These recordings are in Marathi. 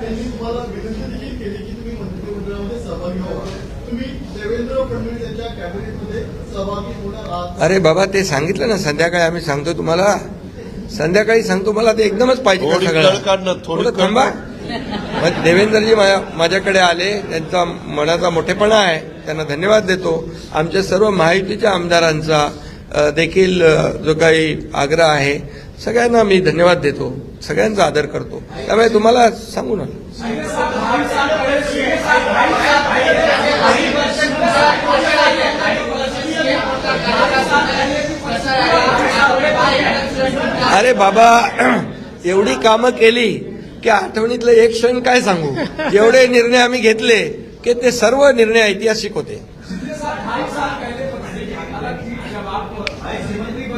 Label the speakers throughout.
Speaker 1: त्यांनी तुम्हाला विनंती देखील केली की तुम्ही मंत्रिमंडळामध्ये सहभागी व्हावा.
Speaker 2: अरे बाबा ते सांगितलं ना संध्याकाळी आम्ही सांगतो तुम्हाला. संध्याकाळी सांगतो मला ते एकदमच पाहिजे थांबा. मग देवेंद्रजी माझ्याकडे आले त्यांचा मनाचा मोठेपणा आहे त्यांना धन्यवाद देतो. आमच्या सर्व माहितीच्या आमदारांचा देखील जो काही आग्रह आहे सगळ्यांना मी धन्यवाद देतो. सगळ्यांचा आदर करतो. त्यामुळे तुम्हाला सांगू ना. अरे बाबा एवढी कामं केली की आठवणीतलं एक क्षण काय सांगू? एवढे निर्णय आम्ही घेतले की ते सर्व निर्णय ऐतिहासिक होते.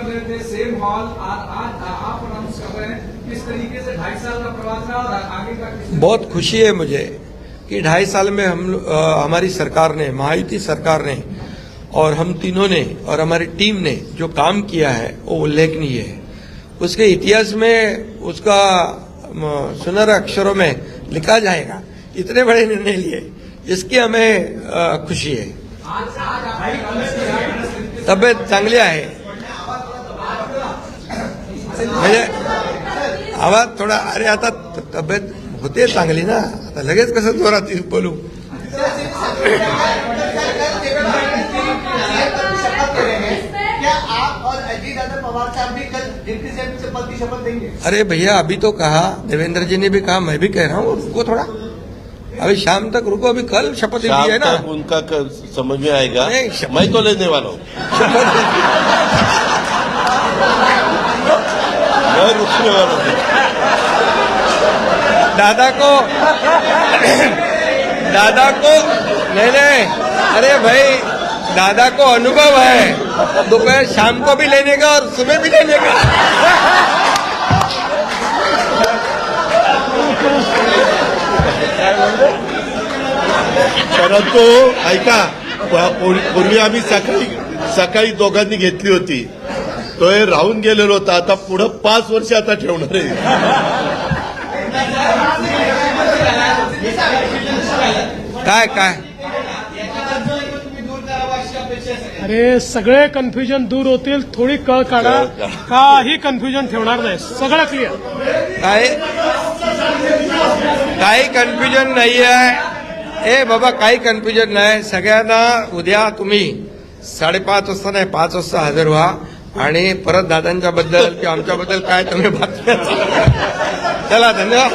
Speaker 3: रहे थे सेम हॉल आज आप अनाउंस कर रहे हैं। किस तरीके से ढाई साल का प्रवास रहा और आगे का
Speaker 2: बहुत खुशी है मुझे कि ढाई साल में हम अ, हमारी सरकार ने महायुति सरकार ने और हम तीनों ने और हमारी टीम ने जो काम किया है वो उल्लेखनीय है। उसके इतिहास में उसका सुनहरे अक्षरों में लिखा जाएगा इतने बड़े निर्णय लिए इसकी हमें अ, खुशी है। तब्येत चांगली आहे म्हणजे आवाज थोडा अरे आता तब्येत होते चांगली ना? आता लगेच कसं जोरात बोलू?
Speaker 1: क्या आप और अजीत यादव पवार साहब भी कल डिप्टी सीएम से पद की शपथ देंगे
Speaker 2: अरे भैया अभी तो कहा देवेंद्र जी ने भी कहा मैं भी कह रहा हूँ रुको थोड़ा। अभी शाम तक रुको अभी कल शपथ ली
Speaker 4: शाम
Speaker 2: है ना?
Speaker 4: उनका समझ में आएगा। मैं तो लेने वाला हूँ।
Speaker 2: शपथ
Speaker 4: मैं
Speaker 2: दादा को दादा को नहीं नहीं अरे भाई दादा को अनुभव है। दोपहर शाम को भी लेने का और सुबह भी लेने का
Speaker 4: परंतु ऐका पूर्वी आम्ही सकाळी सकाळी दोघांनी घेतली होती. तो हे राहून गेलेलो होता. आता पुढं पाच वर्ष आता ठेवणार आहे.
Speaker 2: काय काय?
Speaker 5: अरे सगळे कन्फ्युजन दूर होतील. थोडी
Speaker 4: कळ काढा.
Speaker 5: काही कन्फ्युजन ठेवणार नाही. सगळं क्लिअर
Speaker 2: काही काही कन्फ्युजन नाही आहे ए बाबा काही कन्फ्युजन नाही. सगळ्यांना उद्या तुम्ही साडेपाच वाजता नाही पाच वाजता हजर व्हा. आणि परत दादांच्या बद्दल किंवा आमच्याबद्दल काय तुम्ही बातम्या चला धन्यवाद.